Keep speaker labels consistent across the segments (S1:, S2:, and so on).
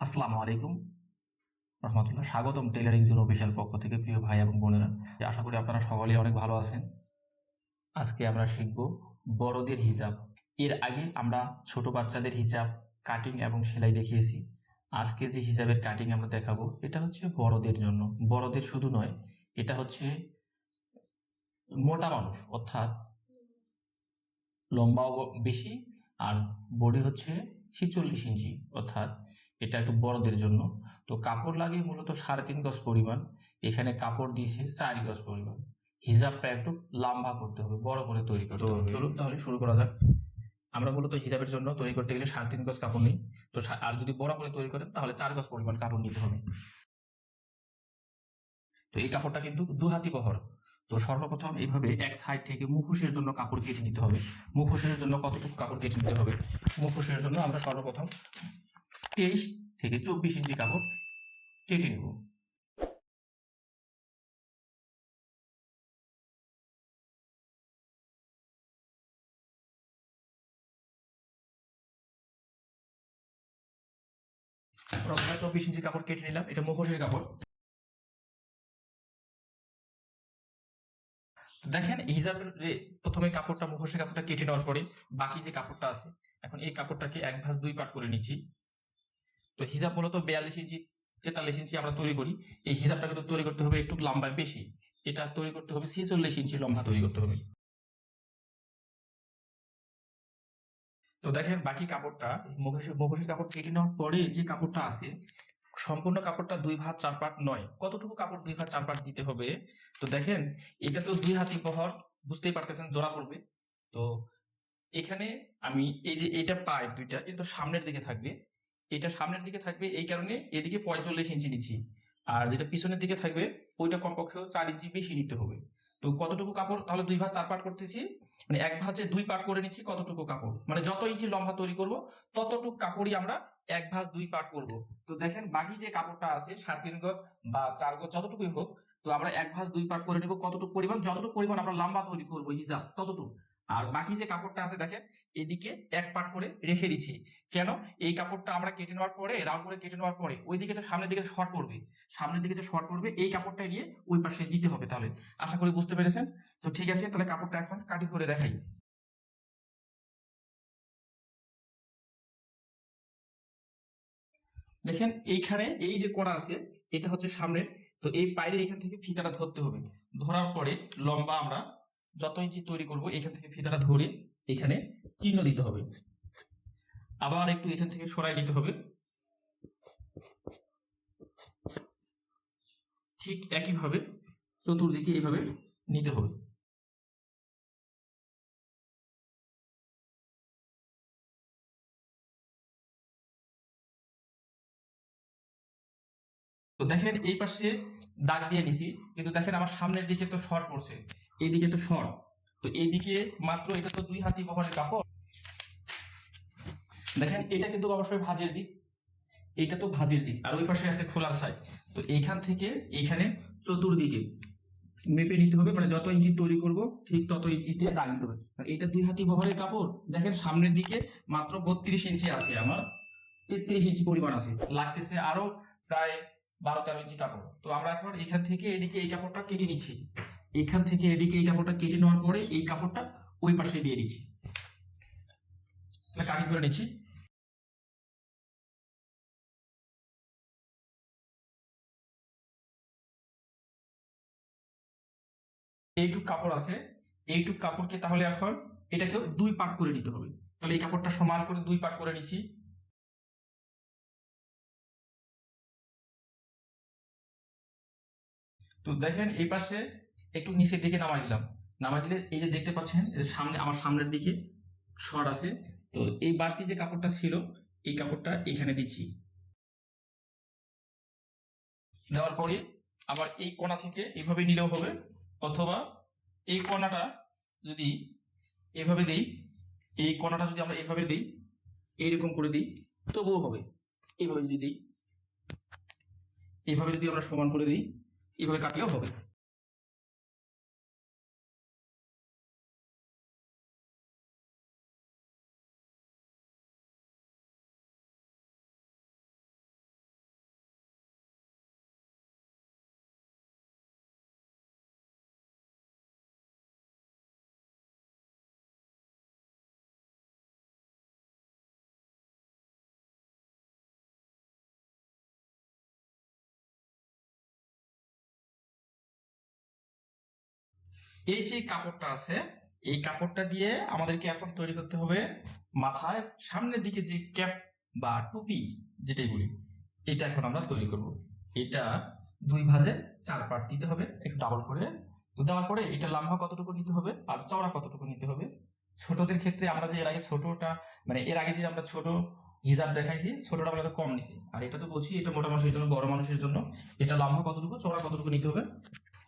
S1: আসসালামু আলাইকুম। রহমতুল্লাহ, স্বাগতম টেলারিং জোন অফিসিয়াল পক্ষ থেকে প্রিয় ভাই এবং বোনেরা। আশা করি আপনারা সকলেই অনেক ভালো আছেন। আজকে আমরা শিখব বড়দের হিজাব। এর আগে আমরা ছোট বাচ্চাদের হিজাব কাটিং এবং সেলাই দেখিয়েছি। আজকে যে হিজাবের কাটিং আমরা দেখাবো, এটা হচ্ছে বড়দের জন্য। বড়দের শুধু নয়, এটা হচ্ছে মোটা মানুষ, অর্থাৎ লম্বাও বেশি, আর বডি হচ্ছে ছিচল্লিশ ইঞ্চি, অর্থাৎ এটা একটু বড়দের জন্য। তো কাপড় লাগে মূলত সাড়ে তিন গজ পরিমাণ এখানে কাপড় দিয়েছে চার গজ পরিমাণ। হিজাবটা একটু লম্বা করতে হবে বড় করে তৈরি করতে হবে। চলুন তাহলে শুরু করা যাক। আমরা মূলত হিজাবের জন্য তৈরি করতে গেলে সাড়ে তিন গজ কাপড় নিই। তো আর যদি বড় করে তৈরি করেন তাহলে চার গজ পরিমাণ কাপড় নিতে হবে। তো এই কাপড়টা কিন্তু দু হাতি বহর। তো সর্বপ্রথম এইভাবে এক সাইড থেকে মুখোশের জন্য কাপড় কেটে নিতে হবে। মুখোশের জন্য কতটুকু কাপড় কেটে নিতে হবে? মুখোশের জন্য আমরা সর্বপ্রথম তেইশ থেকে চব্বিশ ইঞ্চি কাপড় কেটে নেব। প্রথমে চব্বিশ ইঞ্চি কাপড় কেটে নিলাম, এটা মুখোশের কাপড়। দেখেন, হিজাবের যে প্রথমে কাপড়টা, মুখোশের কাপড়টা কেটে নেওয়ার পরে বাকি যে কাপড়টা আছে, এখন এই কাপড়টাকে এক ভাঁজ দুই পাট করে নিচ্ছি। তো হিজাব মূলত বিয়াল্লিশ ইঞ্চি, তেতাল্লিশ ইঞ্চি আমরা তৈরি করি। এই হিজাবটা কিন্তু তৈরি করতে হবে একটু লম্বায় বেশি। এটা তৈরি করতে হবে ছিচল্লিশ ইঞ্চি লম্বা তৈরি করতে হবে। তো দেখেন বাকি কাপড়টা মুখোশের মুখোশের কাপড় কেটে নেওয়ার পরে যে কাপড়টা আছে, সম্পূর্ণ কাপড়টা দুই ভাঁজ, চার পাট নয়। কতটুকু কাপড় দুই ভাঁজ, চার পাট দিতে হবে? তো দেখেন, এটা তো দুই হাতি বহর বুঝতেই পারতেছেন, জোড়া পড়বে। তো এখানে আমি এই যে এটা পাই দুইটা, এটা তো সামনের দিকে থাকবে। এটা সামনের দিকে থাকবে এই কারণে এদিকে পঁয়তাল্লিশ ইঞ্চি নিচ্ছি। আর যেটা পিছনের দিকে থাকবে, ওইটা কমপক্ষেও চার ইঞ্চি বেশি নিতে হবে। তো কতটুকু কাপড়? তাহলে দুই ভাঁজ চার পাট করতেছি। মানে এক ভাঁজে দুই পাট করে নিচ্ছি কতটুকু কাপড়? মানে যত ইঞ্চি লম্বা তৈরি করব, ততটুকু কাপড়ই আমরা এক ভাঁজ দুই পাট করব। তো দেখেন, বাকি যে কাপড়টা আছে, সাড়ে তিন গজ বা চার গজ, যতটুকুই হোক, তো আমরা এক ভাঁজ দুই পাট করে নেব। কতটুকু পরিমাণ? যতটুকু পরিমাণ আমরা লম্বা তৈরি করব, হিজাব, ততটুকু। আর বাকি যে কাপড়টা আছে দেখেন, এদিকে এক পাট করে রেখে দিচ্ছি। কেন? এই কাপড়টা আমরা কেটে নেওয়ার পরে, রাউন্ড করে কেটে নেওয়ার পরে ওই দিকে তো সামনের দিকে শর্ট পড়বে সামনের দিকে যে শর্ট পড়বে এই কাপড়টা নিয়ে ওই পাশে দিতে হবে তাহলে। আশা করি বুঝতে পেরেছেন? তো ঠিক আছে, তাহলে কাপড়টা এখন কাটিং করে দেখাই। দেখেন, এইখানে এই যে কোণা আছে, এটা হচ্ছে সামনের, তো এই পায়ের এখান থেকে ফিতাটা ধরতে হবে। ধরার পরে লম্বা আমরা যত ইঞ্চি তৈরি করব, এখান থেকে ফিতাটা ধরে এখানে চিহ্ন দিতে হবে। আবার একটু এখান থেকে সরাই নিতে হবে। ঠিক একইভাবে চতুর্দিকে এইভাবে নিতে হবে। তো দেখেন এই পাশে দাগ দিয়ে নিছি, কিন্তু দেখেন আমার সামনের দিকে তো শর্ট পড়ছে। এইদিকে তো শর্ট তো এইদিকে মাত্র এটা তো দুই হাতি বহরের কাপড়। দেখেন, এটা কিন্তু অবশ্যই ভাঁজের দিক। এইটা তো ভাঁজের দিক। আর ওই পাশে আছে খোলার সাইড তো এইখান থেকে এইখানে চতুর্দিকে মেপে নিতে হবে। মানে যত ইঞ্চি তৈরি করব, ঠিক তত ইঞ্চিতে দাগ দিতে হবে। এটা দুই হাতি বহরের কাপড়। দেখেন, সামনের দিকে মাত্র বত্রিশ ইঞ্চি আছে আমার। তেত্রিশ ইঞ্চি পরিমাণ আছে। লাগতেছে আরও প্রায় বারো তেরো ইঞ্চি কাপড়। তো আমরা এখন এখান থেকে এদিকে এই কাপড়টা কেটে নিচ্ছি। এখান থেকে এদিকে এই কাপড়টা কেটে নেওয়ার পরে এই কাপড়টা ওই পাশে দিয়ে দিচ্ছি। কাটিং করে নিচ্ছি। এইটুক কাপড় আছে। এইটুক কাপড়কে তাহলে এখন এটাকেও দুই পাট করে নিতে হবে। তাহলে এই কাপড়টা সমান করে দুই পাট করে নিচ্ছি। তো দেখেন এই পাশে একটু নিচের দিকে নামাই দিলাম। নামাই দিলে এই যে দেখতে পাচ্ছেন সামনে, আমার সামনের দিকে শর্ট আছে। তো এই বাড়তি যে কাপড়টা ছিল, এই কাপড়টা এখানে দিচ্ছি। দেওয়ার পরে আবার এই কোণা থেকে এভাবে নিলেও হবে, অথবা এই কোণাটা যদি এভাবে দিই, এই কোণাটা যদি আমরা এভাবে দিই, এইরকম করে দিই, তবুও হবে। এইভাবে যদি দিই এইভাবে যদি আমরা সমান করে দিই এইভাবে কাটলেও হবে। এই যে কাপড়টা আছে, এই কাপড়টা দিয়ে আমাদেরকে এখন তৈরি করতে হবে মাথায় সামনের দিকে যে ক্যাপ বা টুপি যেটাই বলি, এটা এখন আমরা তৈরি করব। এটা দুই ভাজে চার পার্ট দিতে হবে, একটু ডাবল করে। তো দেওয়ার পরে এটা লম্বা কতটুকু নিতে হবে আর চওড়া কতটুকু নিতে হবে? ছোটদের ক্ষেত্রে আমরা যে এর আগে ছোটটা মানে এর আগে যে আমরা ছোট হিজাব দেখাইছি, ছোটটা আমরা কম নিছি। আর এটা তো বলছি, এটা মোটা মানুষের জন্য, বড় মানুষের জন্য। এটা লম্বা কতটুকু, চওড়া কতটুকু নিতে হবে?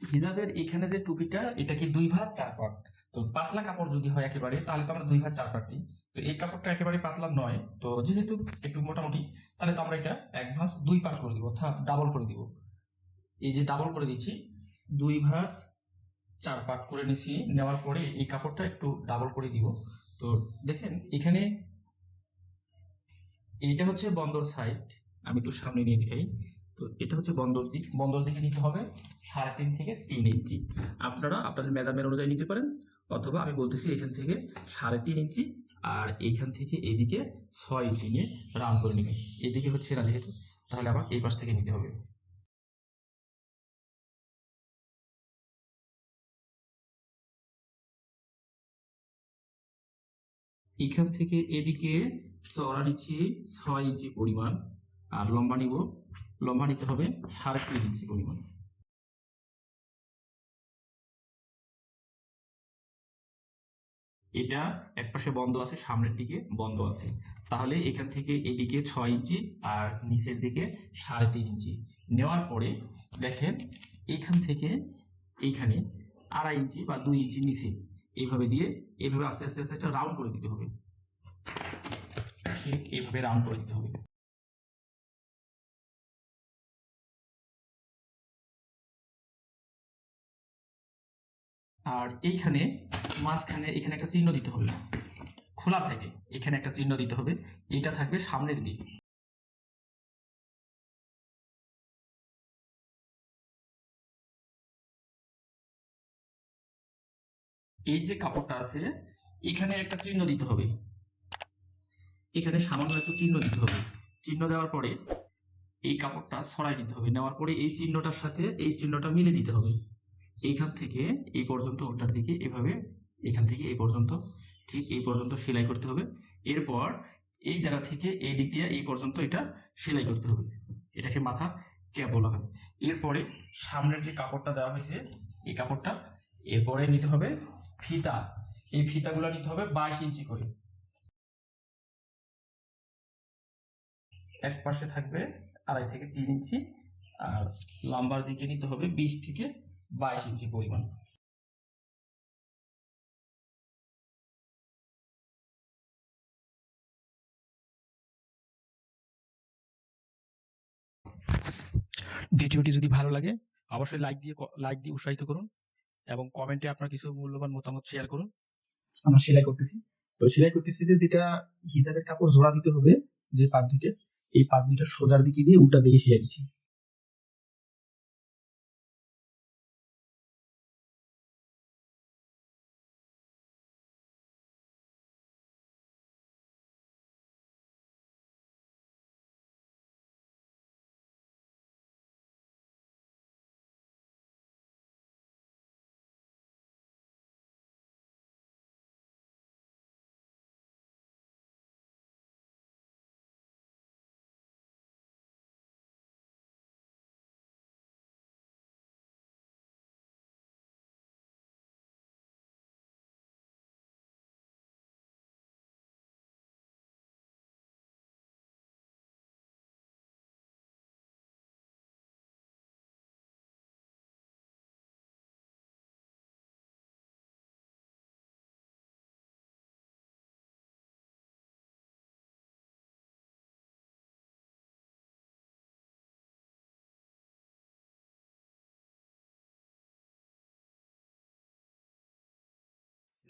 S1: হিজাবের এখানে যে টুপিটা, এটা কি দুই ভাগ, চার পাট তো পাতলা কাপড় যদি হয় একেবারে, তাহলে তো আমরা দুই ভাগ, চার পাট দিই। তো এই কাপড়টা একেবারে পাতলা নয়। তো যেহেতু একটু মোটামুটি, তাহলে তো আমরা এটা এক ভাঁজ দুই পাট করে দিব, অর্থাৎ ডাবল করে দিব। এই যে ডাবল করে দিচ্ছি, দুই ভাঁজ, চার পাট করে নিছি, নেওয়ার পরে এই কাপড়টা একটু ডাবল করে দিব। তো দেখেন, এখানে এইটা হচ্ছে বন্দর সাইড আমি একটু সামনে নিয়ে দেখাই। তো এটা হচ্ছে বন্দর দিক, বন্দর দিকে নিতে হবে সাড়ে তিন থেকে তিন ইঞ্চি। আপনারা আপনাদের মেজারমেন্ট অনুযায়ী নিতে পারেন, অথবা আমি বলতেছি এখান থেকে সাড়ে তিন ইঞ্চি আর এইখান থেকে এদিকে ছয় ইঞ্চি নিয়ে রাউন্ড করে নেবেন। এদিকে হচ্ছে না যেহেতু, তাহলে আবার এই পাশ থেকে নিতে হবে। এখান থেকে এদিকে চওড়া নিচ্ছি ছয় ইঞ্চি পরিমাণ, আর লম্বা নিব লম্বা নিতে হবে সাড়ে তিন ইঞ্চি পরিমাণ। এটা একপাশে বন্ধ আছে, সামনের দিকে বন্ধ আছে। তাহলে এখান থেকে এদিকে ছয় ইঞ্চি আর নিচের দিকে সাড়ে তিন ইঞ্চি। নেওয়ার পরে দেখেন এখান থেকে এইখানে আড়াই ইঞ্চি বা দুই ইঞ্চি নিচে। এইভাবে দিয়ে এইভাবে আস্তে আস্তে আস্তে আস্তে রাউন্ড করে দিতে হবে। ঠিক রাউন্ড করে দিতে হবে। আর এইখানে মাঝখানে এখানে একটা চিহ্ন দিতে হবে। খোলার সাইডে এখানে একটা চিহ্ন দিতে হবে। এটা থাকবে সামনের দিক। এই যে কাপড়টা আছে, এখানে একটা চিহ্ন দিতে হবে। এখানে সামান্য একটু চিহ্ন দিতে হবে। চিহ্ন দেওয়ার পরে এই কাপড়টা ছড়াই দিতে হবে। নেওয়ার পরে এই চিহ্নটার সাথে এই চিহ্নটা মিলে দিতে হবে। এইখান থেকে এই পর্যন্ত ওটার দিকে এভাবে এখান থেকে এই পর্যন্ত, ঠিক এই পর্যন্ত সেলাই করতে হবে। এরপর এই জায়গা থেকে এই দিক দিয়ে এই পর্যন্ত এটা সেলাই করতে হবে। এটাকে মাথা ক্যাপ বলা হয় এরপরে সামনের যে কাপড়টা দেওয়া হয়েছে, এই কাপড়টা এরপরে নিতে হবে ফিতা। এই ফিতাগুলো নিতে হবে বাইশ ইঞ্চি করে। এক পাশে থাকবে আড়াই থেকে তিন ইঞ্চি, আর লম্বার দিকে নিতে হবে বিশ থেকে বাইশ ইঞ্চি পরিমাণ। ভিডিওটি যদি ভালো লাগে অবশ্যই লাইক দিয়ে লাইক দিয়ে উৎসাহিত করুন এবং কমেন্টে আপনার কিছু মূল্যবান মতামত শেয়ার করুন। আমরা সেলাই করতেছি। তো সেলাই করতেছি যে যেটা হিজাবের কাপড় জোড়া দিতে হবে যে দুইটা এই দুইটা সোজার দিকে দিয়ে উল্টা দিকে সেলাই দিচ্ছি।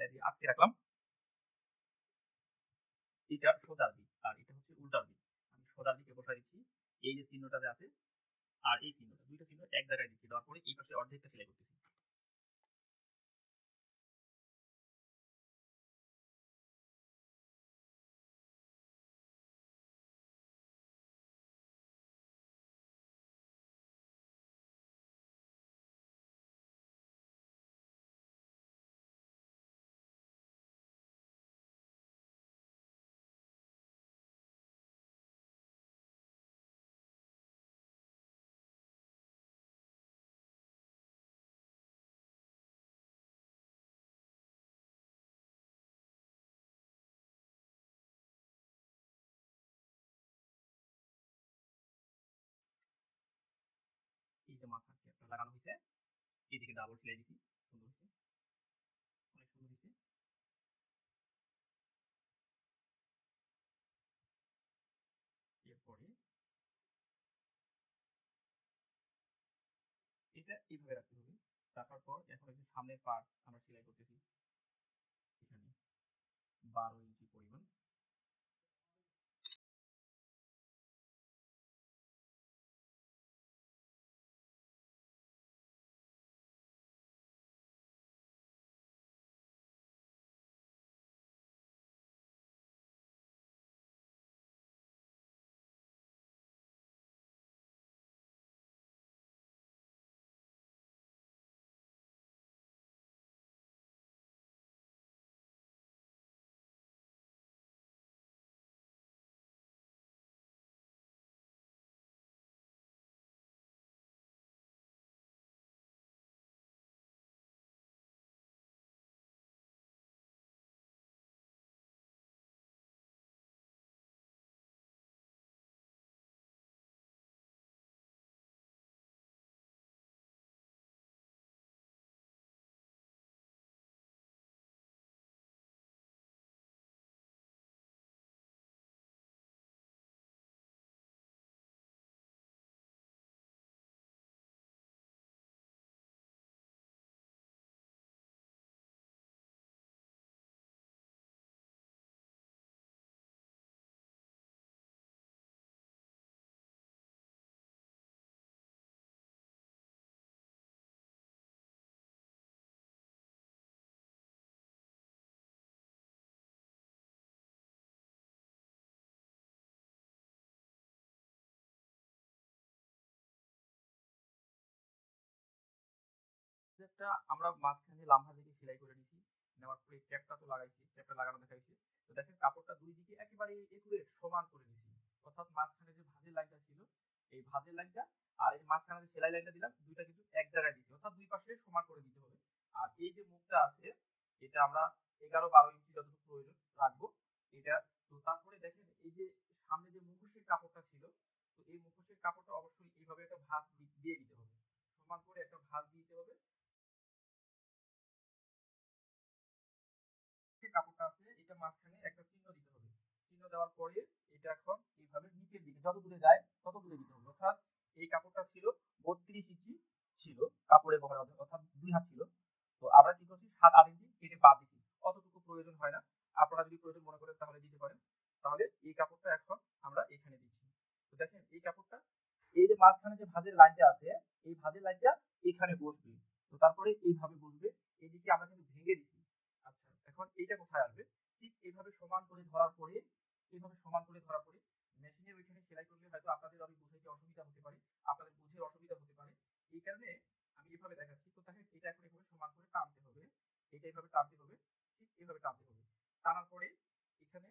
S1: দিয়ে আটকে রাখলাম। এটা সোজার দিক, আর এটা হচ্ছে উল্টার দিক। আমি সোজার দিকে বসাই দিচ্ছি। এই যে চিহ্নটাতে আছে, আর এই চিহ্নটা, দুইটা চিহ্ন এক জায়গায় দিচ্ছি। দেওয়ার পরে এই পাশে অর্ধেকটা সেলাই করতেছি। মাথার ক্যাপটা লাগানো হয়েছে এদিকে ডাবল সেলাই দিছি। সুন্দর হয়েছে অনেক সুন্দর হয়েছে এরপরে এটা এইভাবে রাখতে হবে। রাখার পর এখন একটু সামনের পার্ট আমরা সেলাই করতেছি। এখানে বারো ইঞ্চি পরিমাণ। একটা আমরা মাঝখানে লাম্বা দিকে সেলাই করে নিছি। নেওয়ার পরে ক্যাপটা তো লাগাইছি ক্যাপটা লাগানো দেখাইছি। তো দেখেন কাপড়টা দুই দিকে একেবারে একুরেট সমান করে নিছি। অর্থাৎ মাঝখানে যে ভাঁজের লাইনটা ছিল, এই ভাঁজের লাইনটা আর এই মাঝখানে যে সেলাই লাইনটা দিলাম, দুইটা কিন্তু এক জায়গায় দিতে অর্থাৎ দুই পাশে সমান করে দিতে হবে। আর এই যে মুখটা আছে, এটা আমরা এগারো বারো ইঞ্চি যতটুকু প্রয়োজন রাখব, এটা তো তারপরে দেখেন এই যে সামনে যে মুখোশের কাপড়টা ছিল, তো এই মুখোশের কাপড়টা অবশ্যই এইভাবে একটা ভাঁজ দিয়ে দিতে হবে। সমান করে একটা ভাঁজ দিতে হবে। মাঝখানে একটা চিহ্ন দিতে হবে। চিহ্ন দেওয়ার পরে এটা এখন এইভাবে নিচের দিকে যত দূরে যায় তত দূরে দিতে হবে। অর্থাৎ এই কাপড়টা ছিল বত্রিশ ইঞ্চি ছিল কাপড়ের বহর অর্থাৎ দুই হাত ছিল। তো আমরা কি করছি? সাত, আট ইঞ্চি কেটে বাদ দিচ্ছি অতটুকু প্রয়োজন হয় না। আপনারা যদি প্রয়োজন মনে করেন তাহলে দিতে পারেন। তাহলে এই কাপড়টা এখন আমরা এখানে দিচ্ছি। তো দেখেন এই কাপড়টা, এই যে মাঝখানে যে ভাঁজের লাইনটা আছে, এই ভাঁজের লাইনটা এখানে বসবে। তো তারপরে এইভাবে বসবে। এদিকে আমরা কিন্তু ভেঙে দিচ্ছি আচ্ছা এখন এইটা কোথায় আসবে? এইভাবে সমান করে ধরার পরে এইভাবে সমান করে ধরার পরে মেশিনের ওইখানে সেলাই করলে হয়তো আপনাদের অনেক বুঝাইতে অসুবিধা হতে পারে, আপনাদের বুঝে অসুবিধা হতে পারে। এই কারণে আমি এভাবে দেখাচ্ছি। তো দেখেন, এটা এখন এভাবে সমান করে টানতে হবে, এটা এভাবে টানতে হবে, ঠিক এভাবে টানতে হবে। টানার পরে এখানে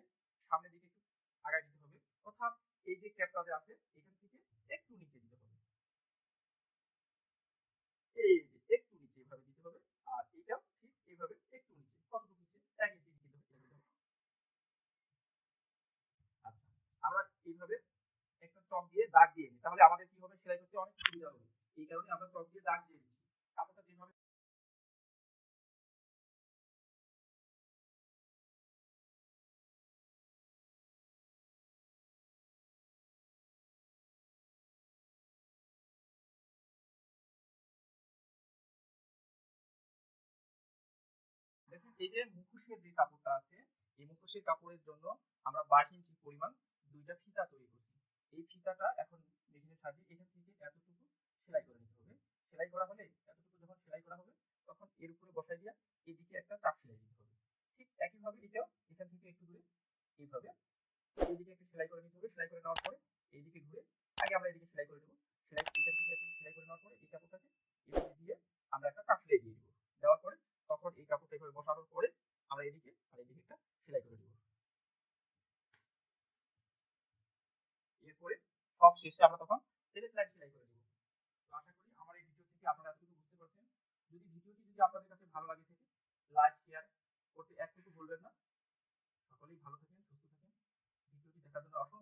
S1: সামনের দিকে একটু আগায় দিতে হবে। অর্থাৎ এই যে ক্যাপটা যে আছে, এখান থেকে একটু নিচে দিতে হবে এই যে একটু নিচে এইভাবে দিতে হবে আর এটাও ঠিক এইভাবে একটু নিচে কতটুকু নিচে এক ইঞ্চি নিচে দিতে হবে আচ্ছা আমরা এইভাবে একটা চক দিয়ে দাগ দিয়ে নিই তাহলে আমাদের কি হবে সেলাই করতে অনেক সুবিধা হবে এই কারণে আমরা চক দিয়ে দাগ দিয়ে দিচ্ছি কাপড়টা যেভাবে দেখেন, এই যে মুখোশের যে কাপড়টা আছে, এই মুখোশের কাপড়ের জন্য আমরা বাইশ ইঞ্চি পরিমাণ দুইটা ফিতা তৈরি করছি। এই ফিতাটা এখন মেশিনের সাহায্যে এখান থেকে এতটুকু সেলাই করে নিতে হবে। সেলাই করা হলে, এতটুকু যখন সেলাই করা হবে, তখন এর উপরে বসাই দিয়া এদিকে একটা চাপ সেলাই দিতে হবে। ঠিক একইভাবে এটাও এখান থেকে একটু দূরে এইভাবে এইদিকে একটা সেলাই করে নিতে হবে। সেলাই করে নেওয়ার পরে এইদিকে ঘুরে আগে আমরা এদিকে সেলাই করে নেব। সেলাই, এখান থেকে সেলাই করে নেওয়ার পরে এই কাপড়টাকে এদিকে দিয়ে আমরা একটা চাপ সেলাই দিয়ে দিব দেওয়ার পরে তখন এই কাপড়টা এইভাবে বসানোর পরে আমরা এদিকে আর এদিকে একটা সেলাই করে দিব। এরপরে সব শেষে আমরা তখন সেলেট লাইন সেলাই করে দিব। তো আশা করি আমার এই ভিডিও থেকে আপনারা এতটুকু বুঝতে পারছেন। যদি ভিডিওটি যদি আপনাদের কাছে ভালো লাগে থাকে লাইক শেয়ার করতে একটুকু ভুলবেন না। সকলেই ভালো থাকেন, সুস্থ থাকেন। ভিডিওটি দেখার জন্য অসংখ্য